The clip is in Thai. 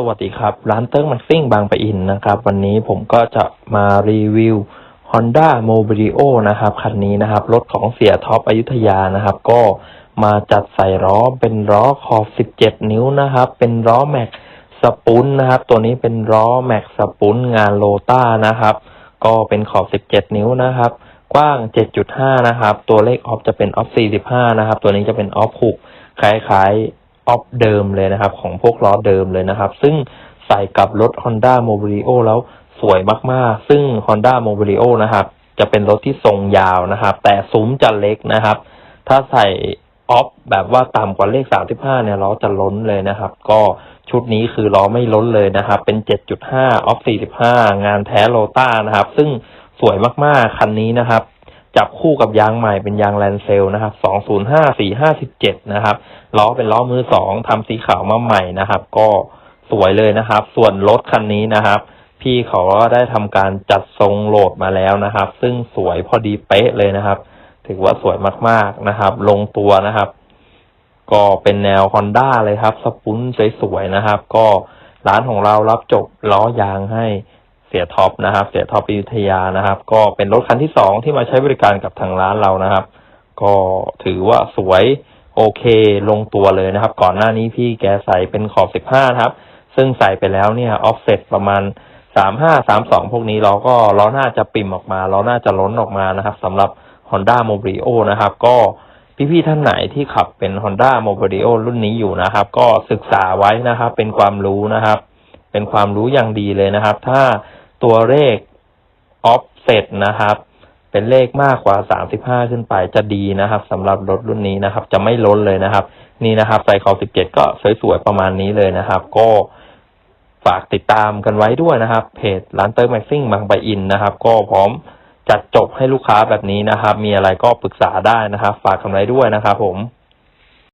สวัสดีครับ ร้านเติ้งมันซิ่งบางปะอินนะครับ วันนี้ผมก็จะมารีวิว Honda m o b i l i o นะครับ คันนี้นะครับ รถของเสียท็อปอยุธยานะครับ ก็มาจัดใส่ล้อเป็นล้อขอบ 17 นิ้วนะครับ เป็นล้อแม็กสปุนนะครับ ตัวนี้เป็นล้อแม็กสปุนงานโลต้านะครับ ก็เป็นขอบ 17 นิ้วนะครับ กว้าง 7.5 นะครับ ตัวเลขออฟจะเป็นออฟ 45 นะครับ ตัวนี้จะเป็นออฟ6คล้ายๆ ออฟเดิมเลยนะครับ ของพวกล้อเดิมเลยนะครับ ซึ่งใส่กับรถ Honda m o b i l i o แล้วสวยมากๆ ซึ่ง Honda m o b i l i o นะครับ จะเป็นรถที่ทรงยาวนะครับ แต่ซุ้มจะเล็กนะครับ ถ้าใส่ออฟแบบว่าต่ำกว่าเลข 35 เนี่ยล้อจะล้นเลยนะครับ ก็ชุดนี้คือล้อไม่ล้นเลยนะครับ เป็น 7.5 ออฟ 45 งานแท้โลต้านะครับ ซึ่งสวยมากๆ คันนี้นะครับ จับคู่กับยางใหม่เป็นยางแลนเซลนะครับ205 457นะครับล้อเป็นล้อมือสองทำสีขาวมาใหม่นะครับ ก็สวยเลยนะครับ ส่วนรถคันนี้นะครับ พี่เขาก็ได้ทำการจัดทรงโหลดมาแล้วนะครับ ซึ่งสวยพอดีเป๊ะเลยนะครับ ถือว่าสวยมากๆนะครับ ลงตัวนะครับ ก็เป็นแนว Honda เลยครับ สปุ้นสวยๆนะครับ ก็ร้านของเรารับจบล้อยางให้ สียท็อปนะครับ เสียท็อปอยุธยานะครับ ก็เป็นรถคันที่สองที่มาใช้บริการกับทางร้านเรานะครับ ก็ถือว่าสวยโอเคลงตัวเลยนะครับ ก่อนหน้านี้พี่แกใส่เป็นขอบ15นะครับ ซึ่งใส่ไปแล้วเนี่ยออฟเซ็ตประมาณ35 32พวกนี้เราก็ล้อหน้าจะปิ่มออกมาล้อหน้าจะล้นออกมานะครับสำหรับ Honda m o b i l i o นะครับ ก็พี่ๆท่านไหนที่ขับเป็น Honda m o b i l i o รุ่นนี้อยู่นะครับ ก็ศึกษาไว้นะครับ เป็นความรู้นะครับ เป็นความรู้อย่างดีเลยนะครับ ถ้า ตัวเลข offset นะครับ เป็นเลขมากกว่า 35 ขึ้นไปจะดีนะครับสำหรับรถรุ่นนี้นะครับ จะไม่ล้นเลยนะครับ นี่นะครับไซคอ17 ก็สวยๆประมาณนี้เลยนะครับ ก็ฝากติดตามกันไว้ด้วยนะครับ เพจร้านเติร์แม็กซิ่งบางปะอินนะครับ ก็พร้อมจัดจบให้ลูกค้าแบบนี้นะครับ มีอะไรก็ปรึกษาได้นะครับ ฝากกันไว้ด้วยนะครับผม